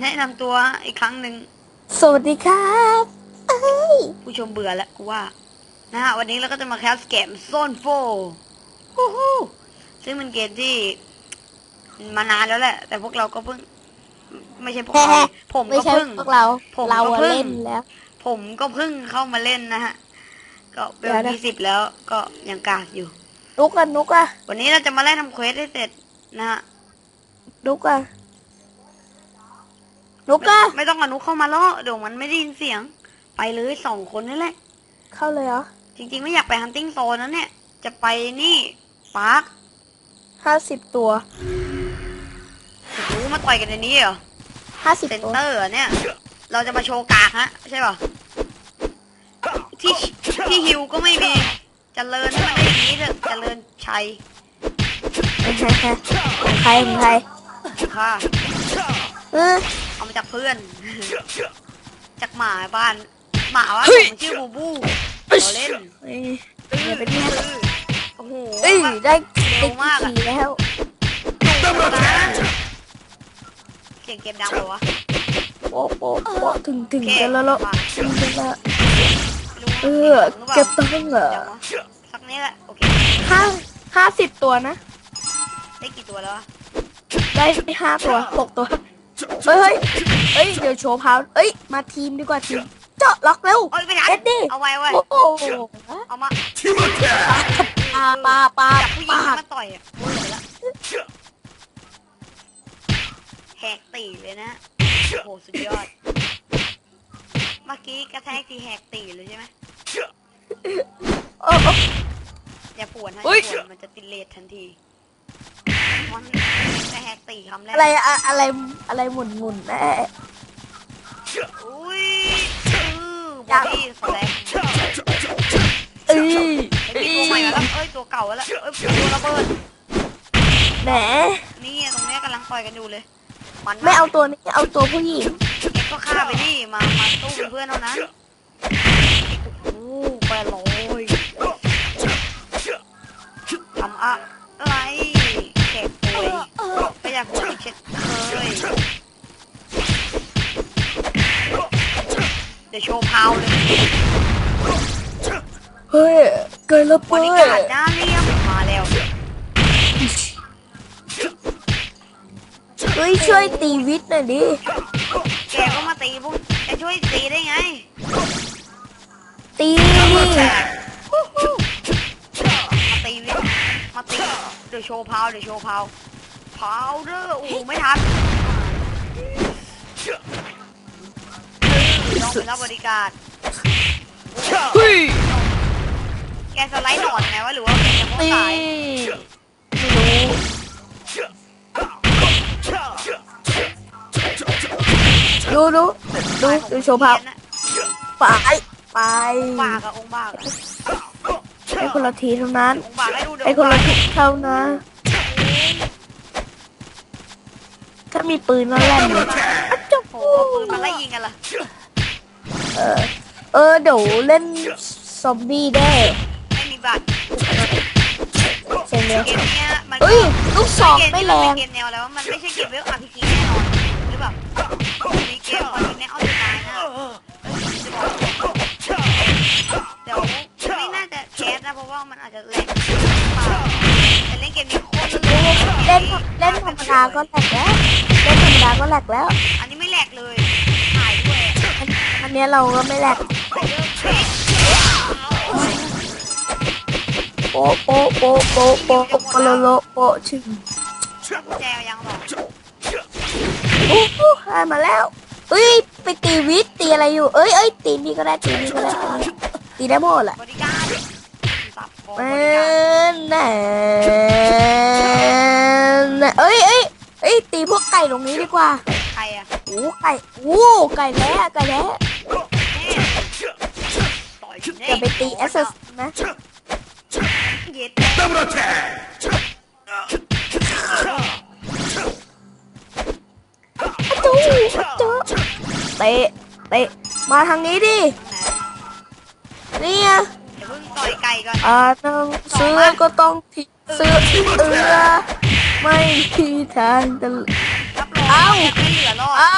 แนะนำตัวอีกครั้งหนึ่งสวัสดีครับเอ้ยผู้ชมเบื่อแล้วกูว่า นะฮะวันนี้เราก็จะมาแคสเกมโซนโฟฮู้ฮู้ซึ่งเป็นเกมที่มานานแล้วแหละ แต่พวกเราก็เพิ่ง ไม่ใช่พวกเรา ผมไม่ก็ใช่เพิ่ง พวกเราผมเราก็อะเพิ่ง เล่นแล้ว ผมก็เพิ่งเข้ามาเล่นนะฮะ ก็เป็นเดี๋ยวนะ ที่สิบแล้วก็ยังกากอยู่ นุกอะนุกอะวันนี้เราจะมาไล่ทำเควสให้เสร็จนะฮะ นุกอะ นุกอะไม่ต้องอนุเข้ามาล้อเดี๋ยวมันไม่ได้ยินเสียง ไปเลยสองคนนั่นแหละ เข้าเลยเหรอ จริงๆไม่อยากไปฮันติ้งโซนนั้นเนี่ย จะไปนี่ปาร์คห้าสิบตัวโอ้โหมาต่อยกันในนี้เหรอห้าสิบเซนตัว เตอร์เหรอเนี่ย เราจะมาโชว์กากฮะ ใช่ป่ะที่ที่ฮิวก็ไม่มีเจริญให้มันได้อย่างนี้เถอะเจริญชัยของใครของใครค่ะ เออ เอามาจากเพื่อน จากหมาบ้าน หมาว่าเฮ้ย ผมชื่อบูบูเราเล่นเอ้ยอย่าไปแม่โอ้โหเอ้ยได้เร็ได้วมากอะขี่แล้วเสียงเกมดังเหรอวะโป๊ะโป๊ะโป๊ะถึงถึงโอเคกันแล้วแล้วมาถึงกันแล้วไม่รู้เอว่าอสียงหรือปล่าเก็บตังค์เหรอเดี๋ยววะสักนี้แหละ โอเค ห้าห้าสิบตัวนะ ได้กี่ตัวแล้ววะได้ห้าตัวหกตัว เฮ้ยเฮ้ยเดี๋ยวโชว์พาวเอ้ย มาทีมดีกว่าทีม เจาะล็อกเร็วเอ้ยไม่ทันเอ็ดดี้เอาไว้ไว้โอ้โหเอามาปาปาปาจับผู้หญิงปามาต่อยอะโอ้ยเดี๋ยวละแหกตีเลยนะโอ้โหสุดยอด เมื่อกี้กระแทกทีแหกตีเลยใช่ไหมโอ้โอ้อย่าปวดนะอุ๊อยย่าปวดมันจะติดเลททันที มันจะแหกตีคำแรกอะไรอะอะไรอะไรหมุนหมุนแม่ อุ้ยอือบอดี้สแลกเอ้ยไอ้ยมีตัวใหม่แล้วเอ้ยตัวเก่าแล้วเอ้ยตัวระเบิด แหมนี่ตรงเนี้ยกำลังต่อยกันอยู่เลย มันไม่เอาตัวนี้เอาตัวผู้หญิงเอ็กก็ฆ่าไปดิมา มาตู้เป็นเพื่อนเท่านั้นโอ้โหแปดร้อยทำอะไรแขกป่ว ยไม่อยากปวดอีกเช่นเคยเดี๋ยวโชว์พาวเลยเฮ้ย เกินแล้วบเป้ยริการด้านเลี่ยมมาแล้วเฮ้ยช่วยตีวิทย์หน่อยดิ แกก็มาตีพวกจะช่วยตีได้ไงตีดิมาตีวิมาตีเดี๋ยวโชว์พาวเดี๋ยวโชว์พาวพาวเด้อโอ้โหไม่ทันต้องไปรับบริการเฮ้ยแกสไลด์หนอนไงวะหรือว่าแกจะโม้ตีตายไม่รู้ ดูดูดูดูโชว์ภาพเนียนน่ะไปไปองค์บากอะองค์บากอะ ไอ้คนละทีเท่านั้นองค์บากให้ดูเดี๋ยวไอ้องคนค์ละบากทีเท่านั้นถ้ามีปืนแล้วแล่นเลยอะจุ๊บโอ้โหเอาปืนมาไล่ยิงกันล่ะเออ เออเดี๋ยวเล่นซอมบี้ได้ไม่มีบัตรเซ็งเลยเกมเนี้ยมันเอ้ยลูกสองไม่แรงเกมแนวแล้วมันไม่ใช่เกมเวลอาร์พีจีแน่นอนหรือเปล่ามีเกมคอนเทนต์เอาจะตายนะเดี๋ยวไม่น่าจะแคสนะ เพราะว่ามันอาจจะแหลกแต่เล่นเกมนี้โคตรลื่นเล่นเล่นธรรมดาก็แหลกแล้วเล่นธรรมดาก็แหลกแล้ว อันนี้ไม่แหลกเลยถ่ายด้วยอันนี้เราก็ไม่แหลกถ่ายเยอะเช็คโป๊ะโป๊ะโป๊ะโป๊ะโป๊ะโป๊ะโป๊ะลโลโป๊ะชึงแจยังบอกโอ้โหได้มาแล้วเอ้ยไปตีวิทย์ตีอะไรอยู่ เอ้ยเอ้ยตีนี่ก็ได้ตีนี่ก็ได้ตีได้หมดแหละ บริการสับคอบแม่ริการนแน่เอ้ยเอ้ยเอ้ยตีพวกไก่ตรงนี้ดีกว่าใครอะโอ้ไก่โอ้ไก่แล้วไก่แล้วต่อยอย่าไปตีแอสซัสนะเย็ด Double attack! จู้จู้เตะเตะมาทางนี้ดิเนี่ยเดี๋ยว เพิ่งต่อยไก่ก่อนอ่าต้องเสื้อก็ต้องทิ้งเสื้อเอือไม่มีทางจะรับรองเอ้าไม่เหลือรอดเอ้า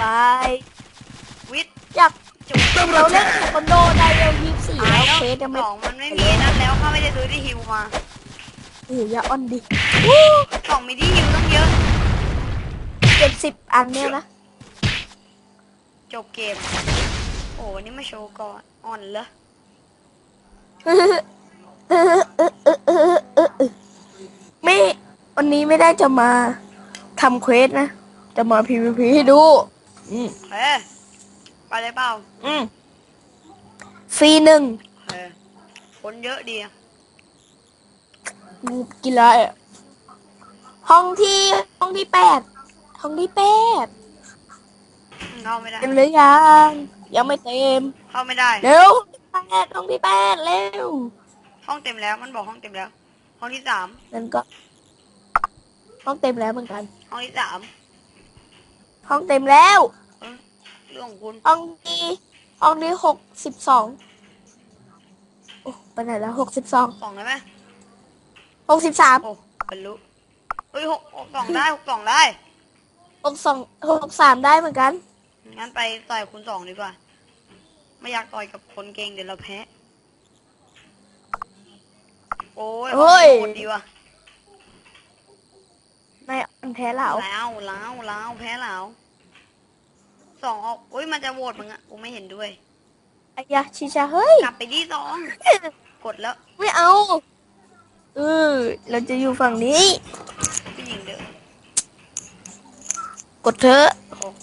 ไปวิทย์อยากจุดเราเล่นเทควันโดได้เร็วยี่สี่ตายแล้วแล้วเฟสยังไม่สองมันไม่มีนั่นแล้วข้าไม่ได้ซื้อที่ฮิวมาโอ้โหอย่าอ่อนดิสองมีที่ฮิวต้องเยอะเจ็ดสิบอันเนี่ยนะจบเกม โอ้วันนี้มาโชว์ก่อนอ่อนเหรอ ไม่วันนี้ไม่ได้จะมาทำเควสนะ จะมา PVP ให้ดู อืมเฮ้ยไปเลยเปล่าอืมฟรีหนึ่งเฮ้ยคนเยอะดีอะกูกินอะไรอะห้องที่ห้องที่แปดห้องที่แปดเข้าไม่ได้ เต็มหรือยัง ยังไม่เต็มเข้าไม่ได้ เร็ว ห้องที่แปดห้องที่แปดเร็วห้องเต็มแล้วมันบอกห้องเต็มแล้ว ห้องที่สามนั่นก็ ห้องเต็มแล้วเหมือนกัน ห้องที่สามห้องเต็มแล้วเออเรื่องของคุณห้องที่ห้องที่หกสิบสองโอ้ไปไหนแล้วหกสิบสองสองได้ไหมหกสิบสามโอ้บรรลุเฮ้ยหกหกสองได้หกสองได้หกสองหกสามได้เหมือนกัน งั้นไปต่อยคุณสองดีกว่า ไม่อยากต่อยกับคนเก่งเดี๋ยวเราแพ้ โอ้ยเฮ้ย โหดดีว่ะนายอันแท้เหล่าแล้วแล้วแล้วแพ้แล้วสองออกอุ้ยมันจะโหวตมึงอะกูไม่เห็นด้วย ไอ้ยะชิชาเฮ้ย กลับไปที่สองกดแล้วไม่เอา เออ เราจะอยู่ฝั่งนี้ ผู้หญิงเด้อกดเถอะ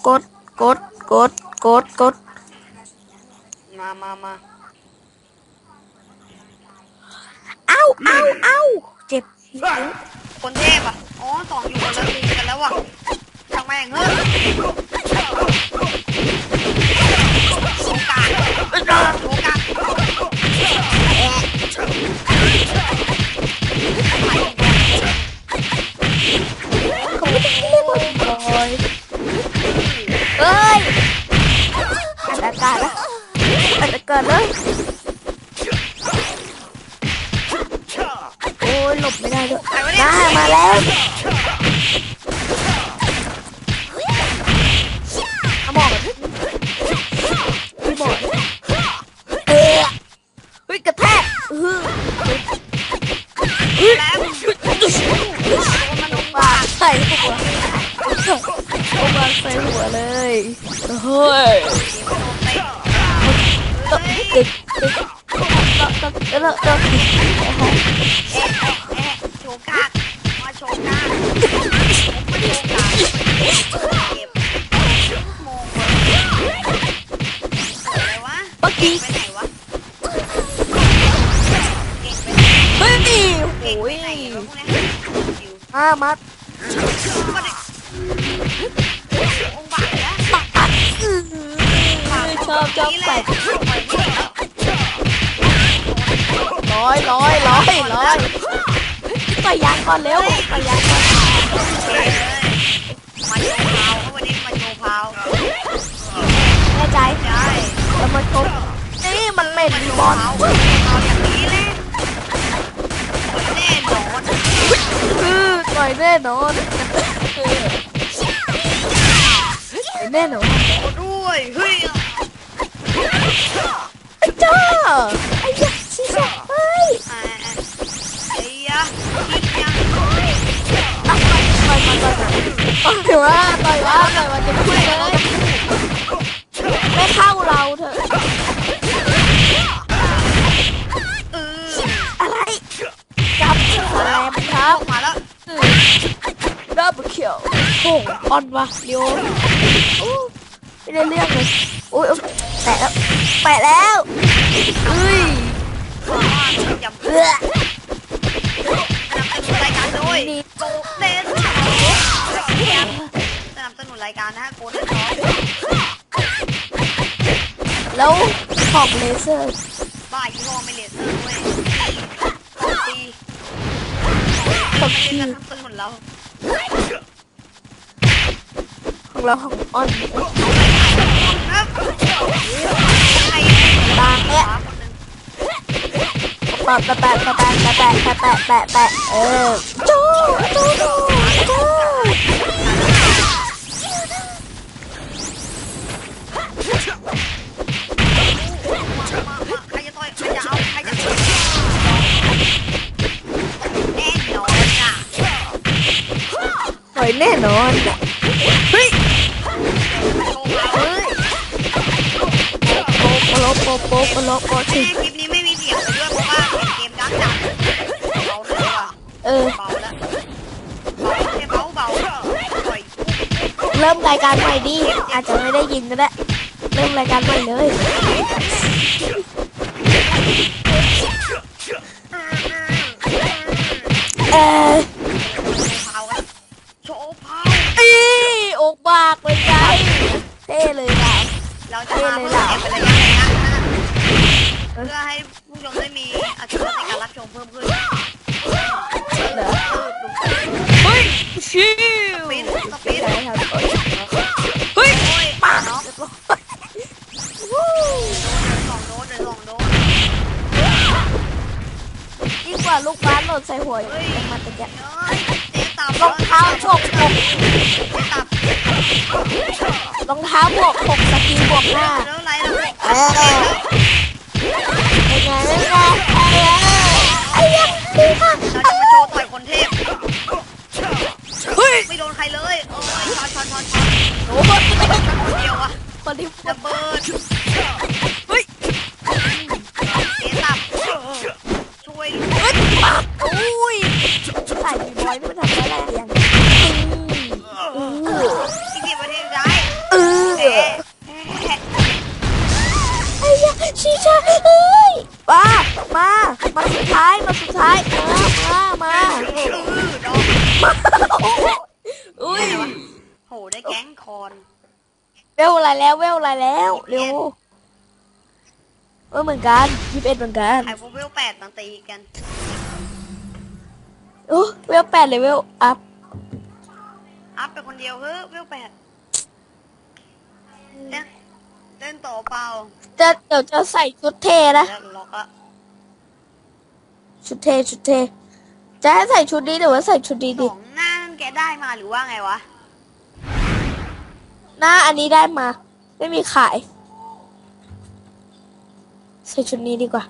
กด กด กด กด กด มามามาเอ้าเอ้าเอ้าเจ็บ คนเทพอะ อ๋อสองอยู่กันแล้วตีกันแล้วว่ะช่างแม่งเฮ้ย ปไหนเฮ้ยโอ้ยห้ามัดชอบชอบใส่ร้อยร้อยร้อยร้อยไปยักก่อนเร็วไปยักก่อนมาโชว์พาววันนี้มาโชว์พาวแน่ใจแล้วมาโชว์ นี่มันเป็นมาโชบว์อลพาวเอาอย่างนี้แหละแน่นอนคือต่อยแน่นอนต่อยแน่นอนด้วยเฮ้ยไอ้จ้าไอ้ยักษ์ชิชะเฮ้ยไอ้ยะคิดยังต่อยมาต่อยมาต่อยว่าต่อยว่าต่อยว่าจะพูดเลยไม่เข้าเรา ดับเบิลคิวโอ้ออนว่ะเดียวโอ้ไม่ได้เรื่องเลยโอ้ยแปะแล้วแปะแล้วเฮ้ยอย่าเอื้อสนับสนุนรายการโดยนี่โกเด้นสนับสนุนรายการนะฮะโกเด้นทอแล้วของเลเซอร์บ้ายี่ห้อไม่เลเซอร์ด้วยตีับไม่ทีได้สนับสนุนเราของเราของออนครับใครบางขแอะวาคนนึงแปะแปะแปะแปะแปะแปะแปะแปะแปะเออโจ้โจ้โจ้โจ้ อน เฮ้ยโชว์เขาเฮ้ยโปโปโปโปโปโปโปแม่สิคลิปนี้ไม่มีเสียงเลยด้วยเพราะว่าเกมดังจัดเบาเลยว่ะเออ เบาแล้วเบาเนี่ยเบาเบาปล่อยเริ่มรายการใหม่ดิ อาจจะไม่ได้ยินก็ได้ เริ่มรายการใหม่เลยเออ เพื่อให้ผู้ชมได้มีอัตราในการรับชมเพิ่มขึ้นเหรอเฮ้ยชิวสปินสปินใช่ครับเฮ้ยโอ้ยปังเนาะวู้สองโดนเลยสองโดนยิ่งกว่าลูกบ้านหล่นใส่หัวมันตะเกียบเอ้ยเจ๊ตับรองเท้าบวกหกรองเท้าบวกหกสกิลบวกห้า Okay, เวลอะไรแล้วเวลอะไรแล้วเร็วเออเหมือนกันยี่สิบเอ็ดเหมือนกันไอ้พวกเวลแปดมันตีกันโอ้เวลแปดเลยเวลอัพอัพไปคนเดียวเฮ้ยเวลแปดเล่นเล่นต่อเปล่าจะเดี๋ยวจะใส่ชุดเทนะแล้วล็อกอะชุดเทชุดเท จะให้ใส่ชุดนี้หรือว่าใส่ชุดนี้สดีองหน้านั่นแกได้มาหรือว่าไงวะ หน้าอันนี้ได้มา ไม่มีขาย ใส่ชุดนี้ดีกว่า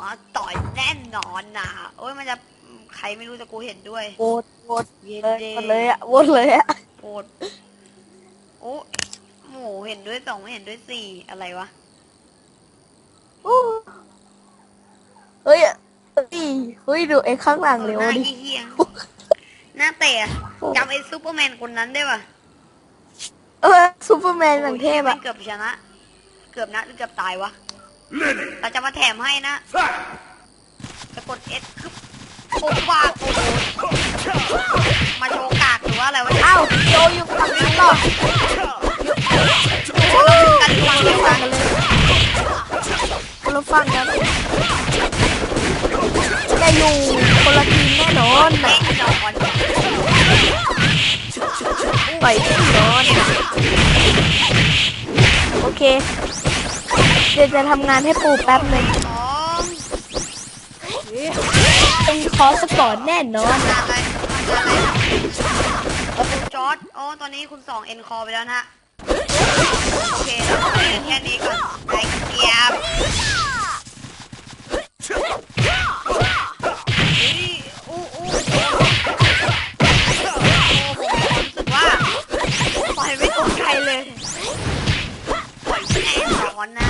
มาต่อยแน่นอนนะโอ้ยมันจะใครไม่รู้แต่กูเห็นด้วยโวตโวตเย็นเลยเดหมดเลยอะโวตเลยอะโอดโอ้โหเห็นด้วยสองไม่เห็นด้วยสี่อะไรวะอู้เฮ้ยเฮ้ยเฮ้ยดูไอ้ข้างหลังเร็วหน้าดิเฮี้ยๆหน้าเตะจำไอ้ซูเปอร์แมนคนนั้นได้ปะ เออซูเปอร์แมนหนังเทพโอ้ยอะเกือบชนะ เกือบนะหรือเกือบตายวะ เราจะมาแถมให้นะจะกดเอสคือโอ้บ้าโอ้โหมาโชว์กากหรือว่าอะไรวะเนี่ยเอ้าโจอยู่ฝั่งนั้นหรอเราเป็นกันฟังเดียวกันคนละฝั่งกันจะอยู่คนละทีมแน่นอนแน่นะนอน ไปแน่อนโอเค เดี๋ยวจะทำงานให้ปู่แป๊บหนึ่งสองเป็นคอร์สก่อนแน่นอนงาอะไรงาอะไรคุณจอร์ดโอ้ตอนนี้คุณสองเอ็นคอไปแล้วนะฮะ โอเคเราไปกันแค่นี้ก่อนไอ้เกียบ ปล่อยแน่นอนนะ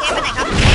เกมไปไหนครับ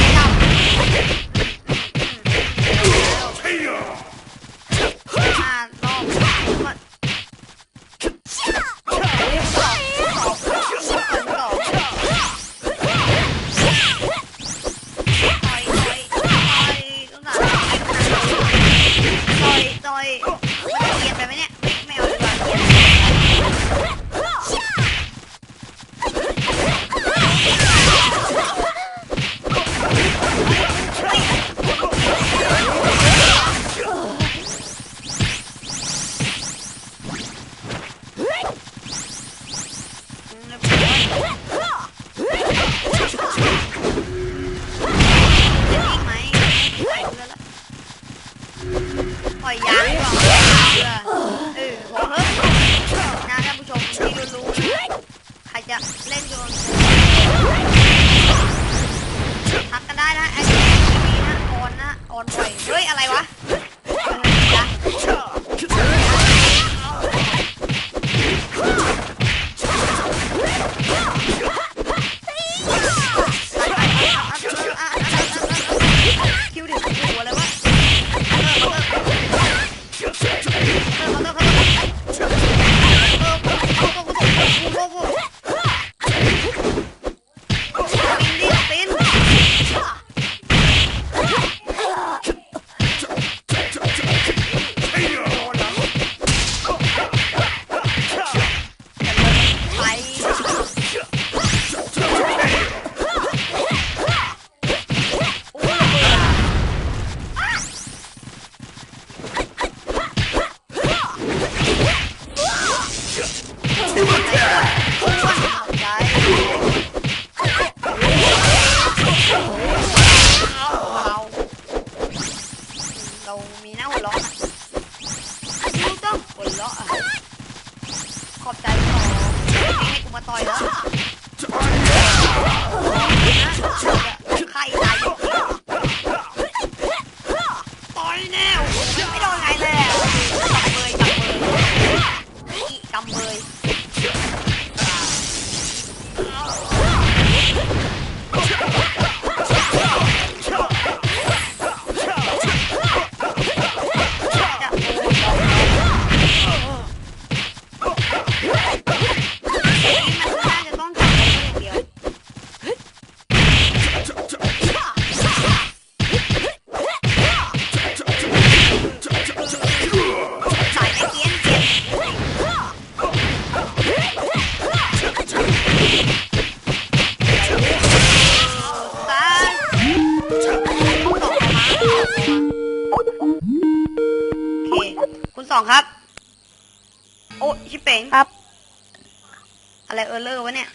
เออร์เลอร์วะเนี่ย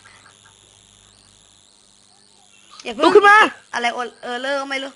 อย่าเพิ่งลุกขึ้นมา อะไรเออร์เลอร์ก็ไม่รู้